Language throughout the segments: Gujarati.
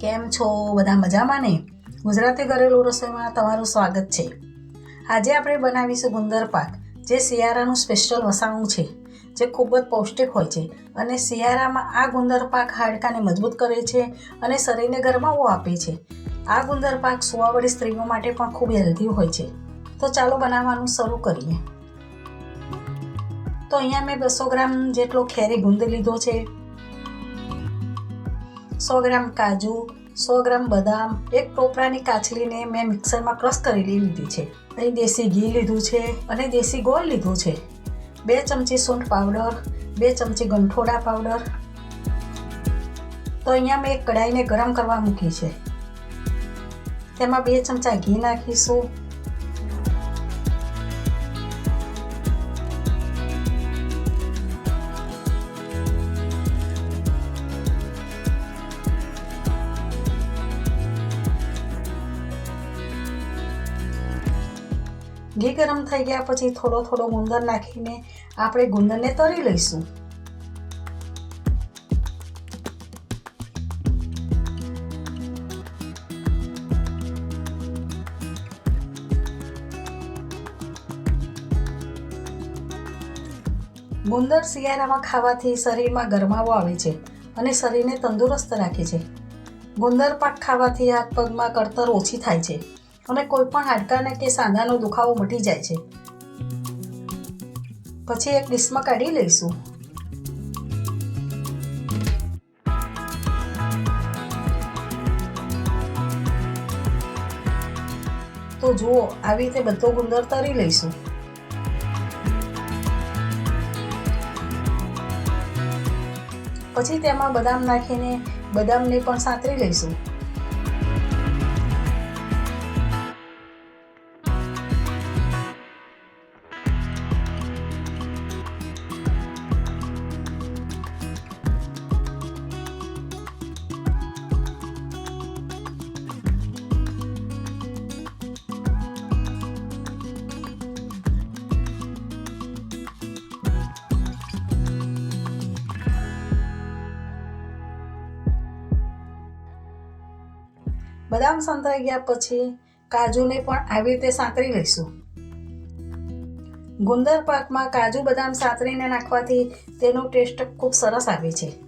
કેમ છો? બધા મજામાં ને? ગુજરાતી ઘરેલું રસોઈમાં તમારું સ્વાગત છે. આજે આપણે બનાવીશું ગુંદર પાક, જે શિયાળાનું સ્પેશિયલ વસાણું છે, જે ખૂબ જ પૌષ્ટિક હોય છે અને શિયાળામાં આ ગુંદર પાક હાડકાને મજબૂત કરે છે અને શરીરને ગરમાવો આપે છે. આ ગુંદર પાક સુવાવડી સ્ત્રીઓ માટે પણ ખૂબ હેલ્ધી હોય છે. તો ચાલો બનાવવાનું શરૂ કરીએ. તો અહીંયા મેં બસો ગ્રામ જેટલો ખેરી ગુંદ લીધો છે. સો ગ્રામ કાજુ, સો ગ્રામ બદામ, એક ટોપરાની કાચલીને મેં મિક્સરમાં ક્રશ કરેલી લીધી છે. અહીં દેશી ઘી લીધું છે અને દેશી ગોળ લીધું છે. બે ચમચી સૂંઠ પાવડર, બે ચમચી ગંઠોડા પાવડર. તો અહીંયા મેં કઢાઈને ગરમ કરવા મૂકી છે. તેમાં બે ચમચા ઘી નાખીશું. ઘી ગરમ થઈ ગયા પછી થોડો થોડો ગુંદર નાખીને આપણે ગુંદરને તળી લઈશું. ગુંદર શિયાળામાં ખાવાથી શરીરમાં ગરમાવો આવે છે અને શરીરને તંદુરસ્ત રાખે છે. ગુંદર પાક ખાવાથી હાથ પગમાં કળતર ઓછી થાય છે. અને કોઈ પણ હાડકાને કે સાંધાનો દુખાવો મટી જાય છે. પછી એક ડીશમાં કાઢી લઈશું. તો જુઓ, આવી રીતે બધો ગુંદર તરી લઈશું. પછી તેમાં બદામ નાખીને બદામને પણ સાંતરી લઈશું. બદામ સંતરાઈ ગયા પછી કાજુને પણ આવી રીતે સાંતરી લઈશું. ગુંદર પાકમાં કાજુ બદામ સાતરીને નાખવાથી તેનો ટેસ્ટ ખૂબ સરસ આવે છે.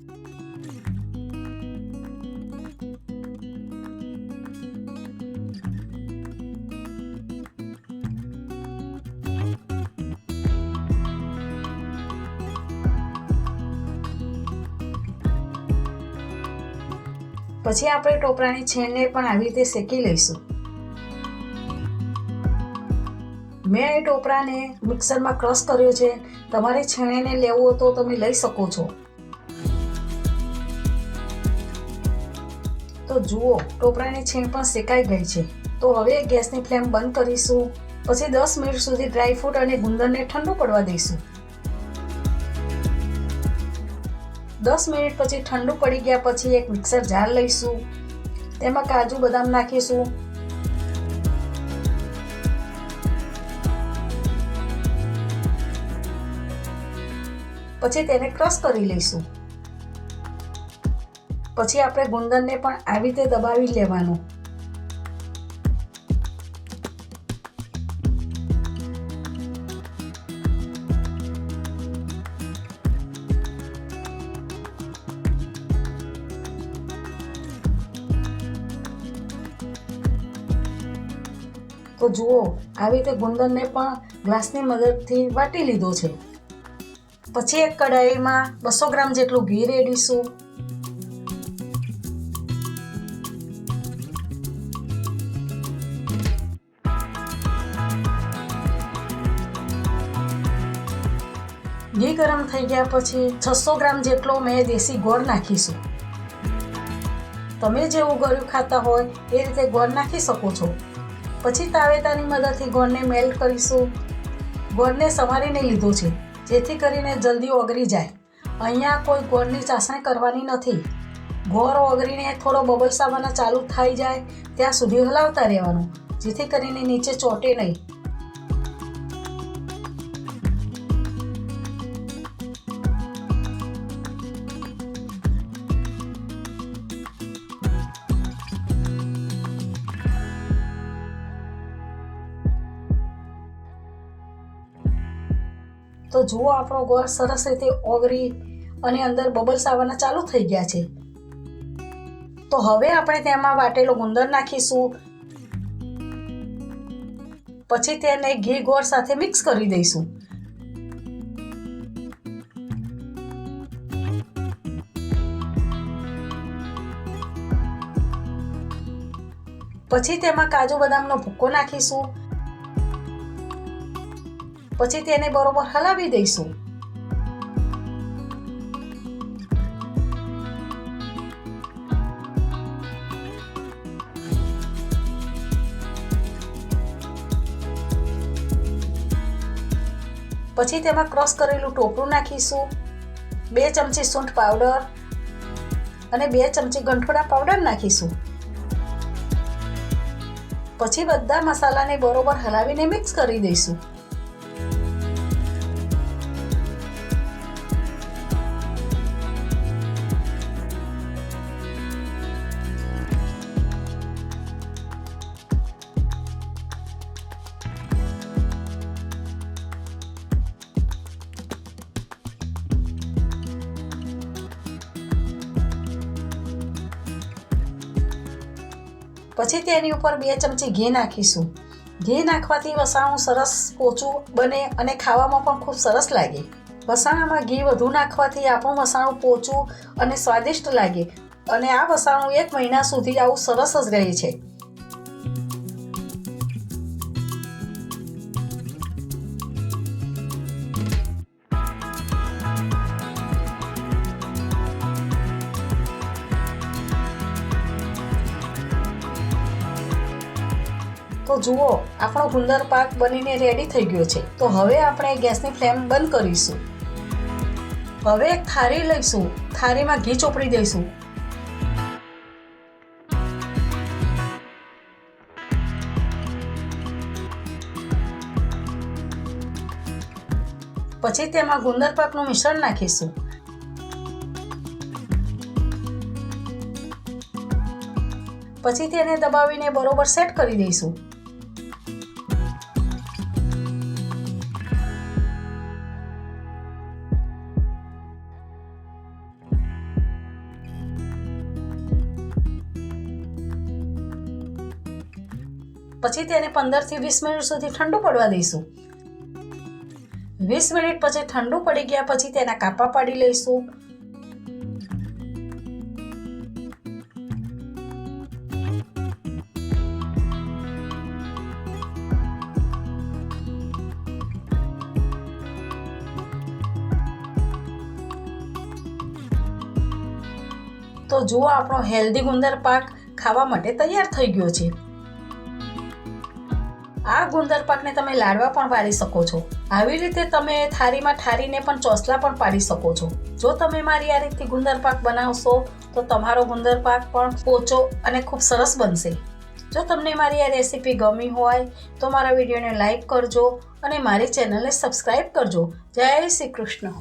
પછી આપણે ટોપરાની છેણને પણ આવી રીતે શેકી લઈશું. મેં એ ટોપરાને મિક્સરમાં ક્રશ કર્યો છે. તમારે છેણેને લેવું તો તમે લઈ શકો છો. તો જુઓ, ટોપરાની છીણ પણ શેકાઈ ગઈ છે. તો હવે ગેસની ફ્લેમ બંધ કરીશું. પછી દસ મિનિટ સુધી ડ્રાયફ્રૂટ અને ગુંદરને ઠંડુ પડવા દઈશું. દસ મિનિટ પછી ઠંડુ પડી ગયા પછી એક મિક્સર જાર લઈશું. તેમાં કાજુ બદામ નાખીશું. પછી તેને ક્રશ કરી લઈશું. પછી આપણે ગુંદરને પણ આવી રીતે દબાવી લેવાનું. તો જુઓ, આવી રીતે ગુંદરને પણ ગ્લાસની મદદથી વાટી લીધો છે. પછી એક કઢાઈમાં બસો ગ્રામ જેટલું ઘી રેડીશું ઘી ગરમ થઈ ગયા પછી છસો ગ્રામ જેટલો મેં દેશી ગોળ નાખીશું. તમે જેવું ગળ્યું ખાતા હોય એ રીતે ગોળ નાખી શકો છો. પછી તાવેતાની મદદથી ગોળને મેલ્ટ કરીશું. ગોળને સમારીને લીધો છે, જેથી કરીને જલ્દી ઓગળી જાય. અહીંયા કોઈ ગોળની ચાસણી કરવાની નથી. ગોળ ઓગળીને થોડો બબલ્સ આવવાના ચાલુ થઈ જાય, ત્યાં સુધી હલાવતા રહેવાનું, જેથી કરીને નીચે ચોટે નહીં. તો જુઓ આપણો ગોળ સરસ રીતે ઓગળી અને અંદર બબલ્સ આવવાના ચાલુ થઈ ગયા છે. તો હવે આપણે તેમાં વાટેલો ગુંદર નાખીશું. પછી તેને ઘી ગોળ સાથે મિક્સ કરી દઈશું. પછી તેમાં કાજુ બદામનો ભૂક્કો નાખીશું. પછી તેને બરોબર હલાવી દઈશું. પછી તેમાં ક્રોસ કરેલું ટોપરું નાખીશું, બે ચમચી સૂંઠ પાવડર અને બે ચમચી ગંઠોડા પાવડર નાખીશું. પછી બધા મસાલાને બરોબર હલાવીને મિક્સ કરી દઈશું. પછી તેની ઉપર બે ચમચી ઘી નાખીશું. ઘી નાખવાથી વસાણું સરસ પોચું બને અને ખાવામાં પણ ખૂબ સરસ લાગે. વસાણામાં ઘી વધુ નાખવાથી આપણું વસાણું પોચું અને સ્વાદિષ્ટ લાગે. અને આ વસાણું એક મહિના સુધી આવું સરસ જ રહે છે. તો જુઓ, આપણો ગુંદર પાક બનીને રેડી થઈ ગયો છે. તો હવે આપણે ગેસની ફ્લેમ બંધ કરીશું. હવે થાળી લઈશું. થારીમાં ઘી ચોપડી દઈશું. પછી તેમાં ગુંદર પાકનું મિશ્રણ નાખીશું. પછી તેને દબાવીને બરોબર સેટ કરી દઈશું. પછી તેને પંદરથી વીસ મિનિટ સુધી ઠંડુ પડવા દઈશું. વીસ મિનિટ પછી ઠંડુ પડી ગયા પછી તેના કાપા પાડી લઈશું. તો જુઓ આપણો હેલ્ધી ગુંદર પાક ખાવા માટે તૈયાર થઈ ગયો છે. આ ગુંદર પાકને તમે લાડવા પણ પાડી શકો છો. આવી રીતે તમે થાળીમાં ઠારીને પણ ચોસલા પણ પાડી શકો છો. જો તમે મારી આ રીતથી ગુંદર પાક બનાવશો, તો તમારો ગુંદર પાક પણ પોચો અને ખૂબ સરસ બનશે. જો તમને મારી આ રેસીપી ગમી હોય, તો મારા વિડીયોને લાઈક કરજો અને મારી ચેનલને સબસ્ક્રાઈબ કરજો. જય શ્રી કૃષ્ણ.